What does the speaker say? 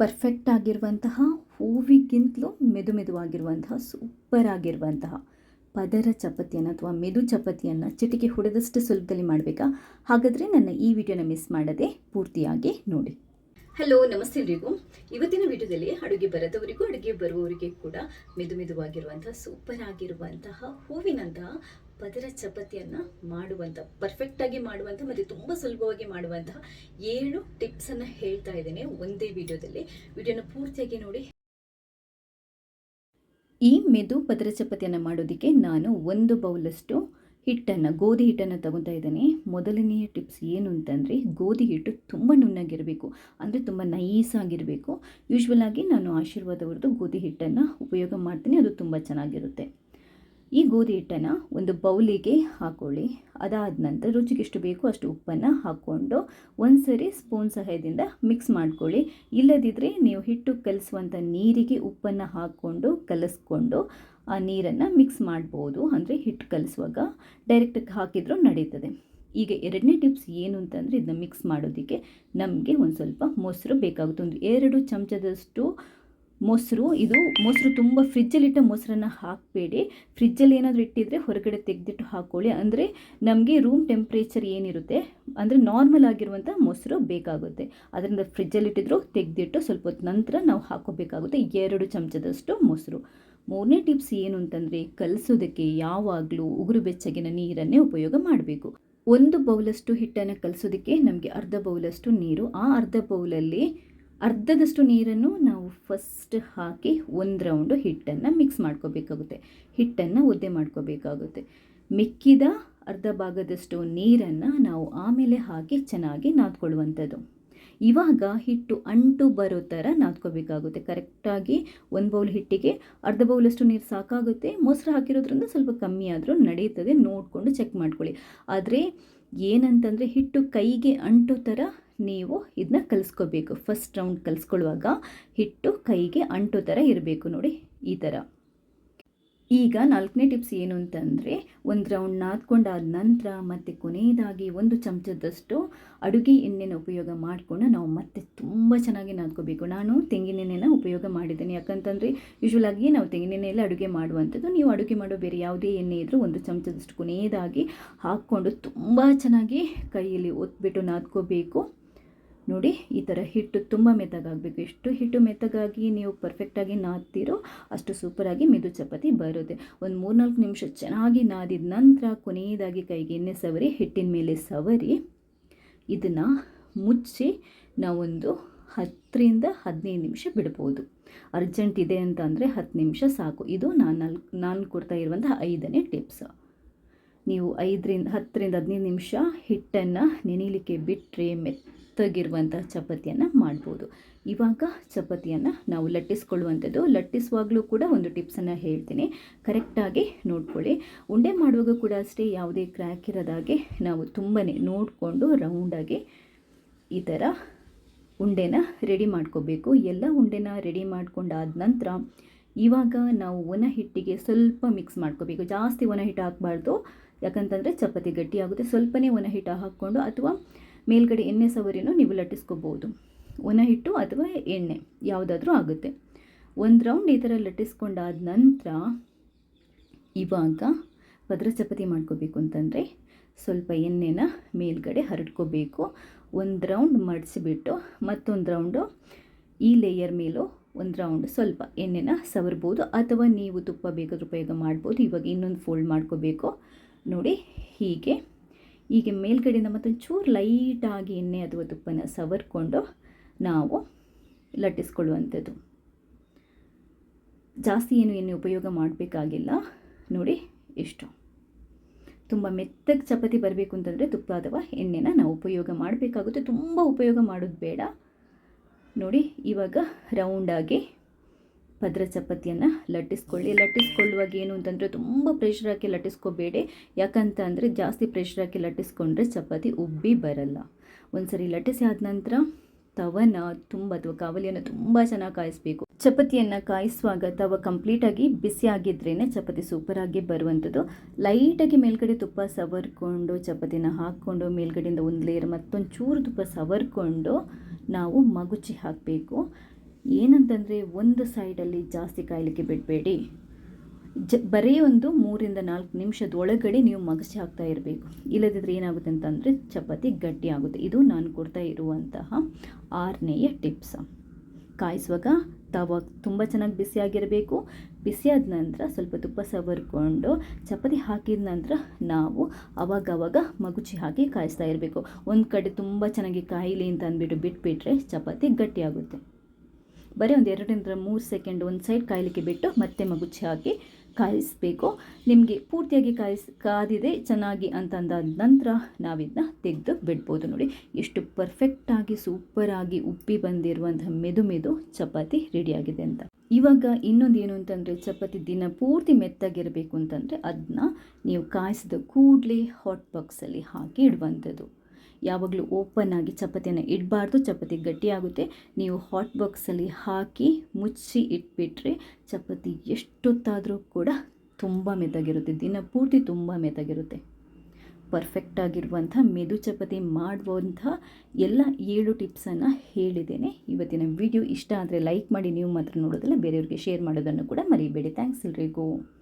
Perfect ಆಗಿರುವಂತಹ ಹೂವಿಗಿಂತಲೂ ಮೆದು ಮೆದುವಾಗಿರುವಂತಹ super ಆಗಿರುವಂತಹ ಪದರ ಚಪಾತಿಯನ್ನು ಅಥವಾ ಮೆದು ಚಪಾತಿಯನ್ನು ಚಿಟಿಕೆ ಹೊಡೆದಷ್ಟು ಸುಲಭದಲ್ಲಿ ಮಾಡಬೇಕಾ? ಹಾಗಾದರೆ ನನ್ನ ಈ ವಿಡಿಯೋನ ಮಿಸ್ ಮಾಡದೆ ಪೂರ್ತಿಯಾಗಿ ನೋಡಿ. ಹಲೋ ನಮಸ್ತೆ ಎಲ್ರಿಗೂ. ಇವತ್ತಿನ ವಿಡಿಯೋದಲ್ಲಿ ಅಡುಗೆ ಬರದವರಿಗೂ ಅಡುಗೆ ಬರುವವರಿಗೆ ಕೂಡ ಮೆದು ಮೆದುವಾಗಿರುವಂತಹ ಸೂಪರ್ ಆಗಿರುವಂತಹ ಹೂವಿನಂತಹ ಪದರ ಚಪಾತಿಯನ್ನು ಮಾಡುವಂಥ ಪರ್ಫೆಕ್ಟಾಗಿ ಮಾಡುವಂಥ ಮತ್ತು ತುಂಬ ಸುಲಭವಾಗಿ ಮಾಡುವಂತಹ ಏಳು ಟಿಪ್ಸನ್ನು ಹೇಳ್ತಾ ಇದ್ದೇನೆ ಒಂದೇ ವಿಡಿಯೋದಲ್ಲಿ. ವಿಡಿಯೋನ ಪೂರ್ತಿಯಾಗಿ ನೋಡಿ. ಈ ಮೆದು ಪದರ ಚಪಾತಿಯನ್ನು ಮಾಡೋದಕ್ಕೆ ನಾನು ಒಂದು ಬೌಲಷ್ಟು ಹಿಟ್ಟನ್ನು, ಗೋಧಿ ಹಿಟ್ಟನ್ನು ತಗೊತಾ ಇದ್ದೇನೆ. ಮೊದಲನೆಯ ಟಿಪ್ಸ್ ಏನು ಅಂತಂದರೆ, ಗೋಧಿ ಹಿಟ್ಟು ತುಂಬ ನುಣ್ಣಗಿರಬೇಕು, ಅಂದರೆ ತುಂಬ ನೈಸ್ ಆಗಿರಬೇಕು. ಯೂಶ್ವಲ್ ಆಗಿ ನಾನು ಆಶೀರ್ವಾದವ್ರದ್ದು ಗೋಧಿ ಹಿಟ್ಟನ್ನು ಉಪಯೋಗ ಮಾಡ್ತೀನಿ, ಅದು ತುಂಬ ಚೆನ್ನಾಗಿರುತ್ತೆ. ಈ ಗೋಧಿ ಹಿಟ್ಟನ್ನು ಒಂದು ಬೌಲಿಗೆ ಹಾಕೊಳ್ಳಿ. ಅದಾದ ನಂತರ ರುಚಿಗೆ ಎಷ್ಟು ಬೇಕೋ ಅಷ್ಟು ಉಪ್ಪನ್ನು ಹಾಕ್ಕೊಂಡು ಒಂದು ಸರಿ ಸ್ಪೂನ್ ಸಹಾಯದಿಂದ ಮಿಕ್ಸ್ ಮಾಡ್ಕೊಳ್ಳಿ. ಇಲ್ಲದಿದ್ದರೆ ನೀವು ಹಿಟ್ಟು ಕಲಿಸುವಂಥ ನೀರಿಗೆ ಉಪ್ಪನ್ನು ಹಾಕ್ಕೊಂಡು ಕಲಿಸ್ಕೊಂಡು ಆ ನೀರನ್ನು ಮಿಕ್ಸ್ ಮಾಡ್ಬೋದು. ಅಂದರೆ ಹಿಟ್ಟು ಕಲಿಸುವಾಗ ಡೈರೆಕ್ಟಾಗಿ ಹಾಕಿದರೂ ನಡೀತದೆ. ಈಗ ಎರಡನೇ ಟಿಪ್ಸ್ ಏನು ಅಂತಂದರೆ ಇದನ್ನ ಮಿಕ್ಸ್ ಮಾಡೋದಕ್ಕೆ ನಮಗೆ ಒಂದು ಸ್ವಲ್ಪ ಮೊಸರು ಬೇಕಾಗುತ್ತೆ. ಒಂದು ಎರಡು ಚಮಚದಷ್ಟು ಮೊಸರು, ಇದು ಮೊಸರು ತುಂಬ ಫ್ರಿಜ್ಜಲ್ಲಿಟ್ಟ ಮೊಸರನ್ನು ಹಾಕಬೇಡಿ. ಫ್ರಿಜ್ಜಲ್ಲಿ ಏನಾದರೂ ಇಟ್ಟಿದ್ರೆ ಹೊರಗಡೆ ತೆಗೆದಿಟ್ಟು ಹಾಕ್ಕೊಳ್ಳಿ ಅಂದರೆ ನಮಗೆ ರೂಮ್ ಟೆಂಪ್ರೇಚರ್ ಏನಿರುತ್ತೆ, ಅಂದರೆ ನಾರ್ಮಲ್ ಆಗಿರುವಂಥ ಮೊಸರು ಬೇಕಾಗುತ್ತೆ. ಅದರಿಂದ ಫ್ರಿಜ್ಜಲ್ಲಿಟ್ಟಿದ್ರು ತೆಗೆದಿಟ್ಟು ಸ್ವಲ್ಪ ಹೊತ್ತು ನಂತರ ನಾವು ಹಾಕೋಬೇಕಾಗುತ್ತೆ ಎರಡು ಚಮಚದಷ್ಟು ಮೊಸರು. ಮೂರನೇ ಟಿಪ್ಸ್ ಏನು ಅಂತಂದರೆ, ಕಲಸೋದಕ್ಕೆ ಯಾವಾಗಲೂ ಉಗುರು ಬೆಚ್ಚಗಿನ ನೀರನ್ನೇ ಉಪಯೋಗ ಮಾಡಬೇಕು. ಒಂದು ಬೌಲಷ್ಟು ಹಿಟ್ಟನ್ನು ಕಲಿಸೋದಕ್ಕೆ ನಮಗೆ ಅರ್ಧ ಬೌಲಷ್ಟು ನೀರು. ಆ ಅರ್ಧ ಬೌಲಲ್ಲಿ ಅರ್ಧದಷ್ಟು ನೀರನ್ನು ನಾವು ಫಸ್ಟ್ ಹಾಕಿ ಒಂದು ರೌಂಡು ಹಿಟ್ಟನ್ನು ಮಿಕ್ಸ್ ಮಾಡ್ಕೋಬೇಕಾಗುತ್ತೆ. ಹಿಟ್ಟನ್ನು ಒದ್ದೆ ಮಾಡ್ಕೋಬೇಕಾಗುತ್ತೆ. ಮಿಕ್ಕಿದ ಅರ್ಧ ಭಾಗದಷ್ಟು ನೀರನ್ನು ನಾವು ಆಮೇಲೆ ಹಾಕಿ ಚೆನ್ನಾಗಿ ನಾದ್ಕೊಳ್ಳುವಂಥದ್ದು. ಇವಾಗ ಹಿಟ್ಟು ಅಂಟು ಬರೋ ಥರ ನಾದ್ಕೋಬೇಕಾಗುತ್ತೆ. ಕರೆಕ್ಟಾಗಿ ಒಂದು ಬೌಲ್ ಹಿಟ್ಟಿಗೆ ಅರ್ಧ ಬೌಲಷ್ಟು ನೀರು ಸಾಕಾಗುತ್ತೆ. ಮೊಸರು ಹಾಕಿರೋದ್ರಿಂದ ಸ್ವಲ್ಪ ಕಮ್ಮಿ ಆದರೂ ನಡೆಯುತ್ತದೆ ನೋಡಿಕೊಂಡು ಚೆಕ್ ಮಾಡ್ಕೊಳ್ಳಿ. ಆದರೆ ಏನಂತಂದರೆ ಹಿಟ್ಟು ಕೈಗೆ ಅಂಟೋ ಥರ ನೀವು ಇದನ್ನ ಕಲಿಸ್ಕೋಬೇಕು. ಫಸ್ಟ್ ರೌಂಡ್ ಕಲಿಸ್ಕೊಳ್ಳುವಾಗ ಹಿಟ್ಟು ಕೈಗೆ ಅಂಟು ಥರ ಇರಬೇಕು ನೋಡಿ ಈ ಥರ ಈಗ ನಾಲ್ಕನೇ ಟಿಪ್ಸ್ ಏನು ಅಂತಂದರೆ ಒಂದು ರೌಂಡ್ ನಾದ್ಕೊಂಡಾದ ನಂತರ ಮತ್ತು ಕೊನೆಯದಾಗಿ ಒಂದು ಚಮಚದಷ್ಟು ಅಡುಗೆ ಎಣ್ಣೆನ ಉಪಯೋಗ ಮಾಡಿಕೊಂಡು ನಾವು ಮತ್ತೆ ತುಂಬ ಚೆನ್ನಾಗಿ ನಾದ್ಕೋಬೇಕು. ನಾನು ತೆಂಗಿನೆಣ್ಣೆನ ಉಪಯೋಗ ಮಾಡಿದ್ದೇನೆ. ಯಾಕಂತಂದರೆ ಯೂಶ್ವಲಾಗಿ ನಾವು ತೆಂಗಿನೆಣ್ಣೆಯಲ್ಲಿ ಅಡುಗೆ ಮಾಡುವಂಥದ್ದು. ನೀವು ಅಡುಗೆ ಮಾಡೋ ಬೇರೆ ಯಾವುದೇ ಎಣ್ಣೆ ಇದ್ದರೂ ಒಂದು ಚಮಚದಷ್ಟು ಕೊನೆಯದಾಗಿ ಹಾಕ್ಕೊಂಡು ತುಂಬ ಚೆನ್ನಾಗಿ ಕೈಯಲ್ಲಿ ಒತ್ಬಿಟ್ಟು ನಾದ್ಕೋಬೇಕು. ನೋಡಿ, ಈ ಥರ ಹಿಟ್ಟು ತುಂಬ ಮೆತ್ತಗಾಗಬೇಕು. ಎಷ್ಟು ಹಿಟ್ಟು ಮೆತ್ತಗಾಗಿ ನೀವು ಪರ್ಫೆಕ್ಟಾಗಿ ನಾದ್ತೀರೋ ಅಷ್ಟು ಸೂಪರಾಗಿ ಮೆದು ಚಪಾತಿ ಬರುತ್ತೆ. ಒಂದು ಮೂರ್ನಾಲ್ಕು ನಿಮಿಷ ಚೆನ್ನಾಗಿ ನಾದಿದ ನಂತರ ಕೊನೆಯದಾಗಿ ಕೈಗೆ ಎಣ್ಣೆ ಸವರಿ, ಹಿಟ್ಟಿನ ಮೇಲೆ ಸವರಿ, ಇದನ್ನು ಮುಚ್ಚಿ ನಾವೊಂದು ಹತ್ತರಿಂದ ಹದಿನೈದು ನಿಮಿಷ ಬಿಡ್ಬೋದು. ಅರ್ಜೆಂಟ್ ಇದೆ ಅಂತ ಅಂದರೆ ಹತ್ತು ನಿಮಿಷ ಸಾಕು. ಇದು ನಾನು ನಾನು ಕೊಡ್ತಾ ಇರುವಂಥ ಐದನೇ ಟಿಪ್ಸ್ ನೀವು ಐದರಿಂದ ಹತ್ತರಿಂದ ಹದಿನೈದು ನಿಮಿಷ ಹಿಟ್ಟನ್ನು ನೆನೀಲಿಕ್ಕೆ ಬಿಟ್ಟರೆ ಮೆತ್ತಗಿರುವಂಥ ಚಪಾತಿಯನ್ನು ಮಾಡ್ಬೋದು. ಇವಾಗ ಚಪಾತಿಯನ್ನು ನಾವು ಲಟ್ಟಿಸ್ಕೊಳ್ಳುವಂಥದ್ದು, ಲಟ್ಟಿಸುವಾಗಲೂ ಕೂಡ ಒಂದು ಟಿಪ್ಸನ್ನು ಹೇಳ್ತೀನಿ. ಕರೆಕ್ಟಾಗಿ ನೋಡ್ಕೊಳ್ಳಿ. ಉಂಡೆ ಮಾಡುವಾಗ ಕೂಡ ಅಷ್ಟೇ ಯಾವುದೇ ಕ್ರ್ಯಾಕ್ ಇರೋದಾಗೆ ನಾವು ತುಂಬಾ ನೋಡಿಕೊಂಡು ರೌಂಡಾಗಿ ಈ ಥರ ಉಂಡೆನ ರೆಡಿ ಮಾಡ್ಕೋಬೇಕು. ಎಲ್ಲ ಉಂಡೆನ ರೆಡಿ ಮಾಡ್ಕೊಂಡಾದ ನಂತರ ಇವಾಗ ನಾವು ಒಣ ಹಿಟ್ಟಿಗೆ ಸ್ವಲ್ಪ ಮಿಕ್ಸ್ ಮಾಡ್ಕೋಬೇಕು. ಜಾಸ್ತಿ ಒಣ ಹಿಟ್ಟು ಹಾಕಬಾರ್ದು. ಯಾಕಂತಂದರೆ ಚಪಾತಿ ಗಟ್ಟಿಯಾಗುತ್ತೆ ಸ್ವಲ್ಪನೇ ಒಣ ಹಿಟ್ಟು ಹಾಕ್ಕೊಂಡು ಅಥವಾ ಮೇಲ್ಗಡೆ ಎಣ್ಣೆ ಸವರಿನೂ ನೀವು ಲಟ್ಟಿಸ್ಕೋಬೋದು. ಒಣ ಹಿಟ್ಟು ಅಥವಾ ಎಣ್ಣೆ ಯಾವುದಾದ್ರೂ ಆಗುತ್ತೆ. ಒಂದು ರೌಂಡ್ ಈ ಥರ ಲಟ್ಟಿಸ್ಕೊಂಡಾದ ನಂತರ ಇವಾಗ ಭದ್ರ ಚಪಾತಿ ಮಾಡ್ಕೋಬೇಕು ಅಂತಂದರೆ ಸ್ವಲ್ಪ ಎಣ್ಣೆನ ಮೇಲ್ಗಡೆ ಹರಡ್ಕೋಬೇಕು. ಒಂದು ರೌಂಡ್ ಮಡಿಸಿಬಿಟ್ಟು ಮತ್ತೊಂದು ರೌಂಡು ಈ ಲೇಯರ್ ಮೇಲೂ ಒಂದು ರೌಂಡ್ ಸ್ವಲ್ಪ ಎಣ್ಣೆನ ಸವರ್ಬೋದು ಅಥವಾ ನೀವು ತುಪ್ಪ ಬೇಕಾದ್ರೂ ಉಪಯೋಗ ಮಾಡ್ಬೋದು. ಇವಾಗ ಇನ್ನೊಂದು ಫೋಲ್ಡ್ ಮಾಡ್ಕೋಬೇಕು. ನೋಡಿ, ಹೀಗೆ. ಹೀಗೆ ಮೇಲ್ಗಡೆಯಿಂದ ಮತ್ತೊಂದು ಚೂರು ಲೈಟಾಗಿ ಎಣ್ಣೆ ಅಥವಾ ತುಪ್ಪನ ಸವರ್ಕೊಂಡು ನಾವು ಲಟ್ಟಿಸ್ಕೊಳ್ಳುವಂಥದ್ದು. ಜಾಸ್ತಿ ಏನು ಎಣ್ಣೆ ಉಪಯೋಗ ಮಾಡಬೇಕಾಗಿಲ್ಲ. ನೋಡಿ ಎಷ್ಟು ತುಂಬ ಮೆತ್ತಗೆ ಚಪಾತಿ ಬರಬೇಕು ಅಂತಂದರೆ ತುಪ್ಪ ಅಥವಾ ಎಣ್ಣೆನ ನಾವು ಉಪಯೋಗ ಮಾಡಬೇಕಾಗುತ್ತೆ. ತುಂಬ ಉಪಯೋಗ ಮಾಡೋದು ಬೇಡ. ನೋಡಿ, ಇವಾಗ ರೌಂಡಾಗಿ ಭದ್ರ ಚಪಾತಿಯನ್ನು ಲಟ್ಟಿಸ್ಕೊಳ್ಳಿ. ಲಟ್ಟಿಸ್ಕೊಳ್ಳುವಾಗ ಏನು ಅಂತಂದರೆ ತುಂಬ ಪ್ರೆಷರ್ ಹಾಕಿ ಲಟ್ಟಿಸ್ಕೋಬೇಡಿ. ಯಾಕಂತ ಅಂದರೆ ಜಾಸ್ತಿ ಪ್ರೆಷರ್ ಹಾಕಿ ಲಟ್ಟಿಸ್ಕೊಂಡ್ರೆ ಚಪಾತಿ ಉಬ್ಬಿ ಬರಲ್ಲ. ಒಂದು ಸರಿ ಲಟ್ಟಿಸಿ ಆದ ನಂತರ ತವನ ತುಂಬ, ಅಥವಾ ಕಾವಲಿಯನ್ನು ತುಂಬ ಚೆನ್ನಾಗಿ ಕಾಯಿಸಬೇಕು. ಚಪಾತಿಯನ್ನು ಕಾಯಿಸುವಾಗ ತವ ಕಂಪ್ಲೀಟಾಗಿ ಬಿಸಿ ಆಗಿದ್ರೇ ಚಪಾತಿ ಸೂಪರಾಗಿ ಬರುವಂಥದ್ದು ಲೈಟಾಗಿ ಮೇಲ್ಗಡೆ ತುಪ್ಪ ಸವರ್ಕೊಂಡು ಚಪಾತಿನ ಹಾಕ್ಕೊಂಡು, ಮೇಲ್ಗಡೆಯಿಂದ ಒಂದು ಲೇಯರ್ ಮತ್ತೊಂದು ಚೂರು ತುಪ್ಪ ಸವರ್ಕೊಂಡು ನಾವು ಮಗುಚಿ ಹಾಕಬೇಕು. ಏನಂತಂದರೆ ಒಂದು ಸೈಡಲ್ಲಿ ಜಾಸ್ತಿ ಕಾಯಲಿಕ್ಕೆ ಬಿಡಬೇಡಿ. ಜ, ಬರೀ ಒಂದು ಮೂರಿಂದ ನಾಲ್ಕು ನಿಮಿಷದ ಒಳಗಡೆ ನೀವು ಮಗಸಿ ಹಾಕ್ತಾ ಇರಬೇಕು. ಇಲ್ಲದಿದ್ದರೆ ಏನಾಗುತ್ತೆ ಅಂತಂದರೆ ಚಪಾತಿ ಗಟ್ಟಿ ಆಗುತ್ತೆ. ಇದು ನಾನು ಕೊಡ್ತಾ ಇರುವಂತಹ ಆರನೆಯ ಟಿಪ್ಸ್. ಕಾಯಿಸುವಾಗ ತವ ತುಂಬ ಚೆನ್ನಾಗಿ ಬಿಸಿಯಾಗಿರಬೇಕು ಬಿಸಿಯಾದ ನಂತರ ಸ್ವಲ್ಪ ತುಪ್ಪ ಸವರ್ಕೊಂಡು ಚಪಾತಿ ಹಾಕಿದ ನಂತರ ನಾವು ಅವಾಗವಾಗ ಮಗುಚಿ ಹಾಕಿ ಕಾಯಿಸ್ತಾ ಇರಬೇಕು. ಒಂದು ಕಡೆ ತುಂಬ ಚೆನ್ನಾಗಿ ಕಾಯಿಲಿ ಅಂತ ಅಂದ್ಬಿಟ್ಟು ಬಿಟ್ಬಿಟ್ರೆ ಚಪಾತಿ ಗಟ್ಟಿಯಾಗುತ್ತೆ ಬರೀ ಒಂದು ಎರಡರಿಂದ ಮೂರು ಸೆಕೆಂಡ್ ಒಂದು ಸೈಡ್ ಕಾಯಲಿಕ್ಕೆ ಬಿಟ್ಟು ಮತ್ತೆ ಮಗುಚಿ ಹಾಕಿ ಕಾಯಿಸಬೇಕು. ನಿಮಗೆ ಪೂರ್ತಿಯಾಗಿ ಕಾಯಿಸ್, ಕಾದಿದೆ, ಚೆನ್ನಾಗಿ ಅಂತಂದ ನಂತರ ನಾವಿದನ್ನ ತೆಗೆದು ಬಿಡ್ಬೋದು ನೋಡಿ. ಎಷ್ಟು ಪರ್ಫೆಕ್ಟಾಗಿ ಸೂಪರಾಗಿ ಉಪ್ಪಿ ಬಂದಿರುವಂಥ ಮೆದು ಮೆದು ಚಪಾತಿ ರೆಡಿಯಾಗಿದೆ ಅಂತ. ಇವಾಗ ಇನ್ನೊಂದು ಏನು ಅಂತಂದರೆ ಚಪಾತಿ ದಿನ ಪೂರ್ತಿ ಮೆತ್ತಾಗಿರಬೇಕು ಅಂತಂದರೆ ಅದನ್ನ ನೀವು ಕಾಯಿಸಿದ ಕೂಡಲೇ ಹಾಟ್ ಬಾಕ್ಸಲ್ಲಿ ಹಾಕಿ ಇಡುವಂಥದ್ದು. ಯಾವಾಗಲೂ ಓಪನ್ ಆಗಿ ಚಪಾತಿಯನ್ನು ಇಡಬಾರ್ದು, ಚಪಾತಿ ಗಟ್ಟಿಯಾಗುತ್ತೆ. ನೀವು ಹಾಟ್ ಬಾಕ್ಸಲ್ಲಿ ಹಾಕಿ ಮುಚ್ಚಿ ಇಟ್ಬಿಟ್ರೆ ಚಪಾತಿ ಎಷ್ಟೊತ್ತಾದರೂ ಕೂಡ ತುಂಬ ಮೆತ್ತಾಗಿರುತ್ತೆ. ದಿನ ಪೂರ್ತಿ ತುಂಬ ಪರ್ಫೆಕ್ಟ್ ಪರ್ಫೆಕ್ಟಾಗಿರುವಂಥ ಮೆದು ಚಪಾತಿ ಮಾಡುವಂಥ ಎಲ್ಲ ಏಳು ಟಿಪ್ಸನ್ನು ಹೇಳಿದ್ದೇನೆ. ಇವತ್ತಿನ ವಿಡಿಯೋ ಇಷ್ಟ ಆದರೆ ಲೈಕ್ ಮಾಡಿ, ನೀವು ಮಾತ್ರ ನೋಡೋದಲ್ಲ, ಬೇರೆಯವ್ರಿಗೆ ಶೇರ್ ಮಾಡೋದನ್ನು ಕೂಡ ಮರಿಬೇಡಿ. ಥ್ಯಾಂಕ್ಸ್ ಎಲ್ರಿಗೂ.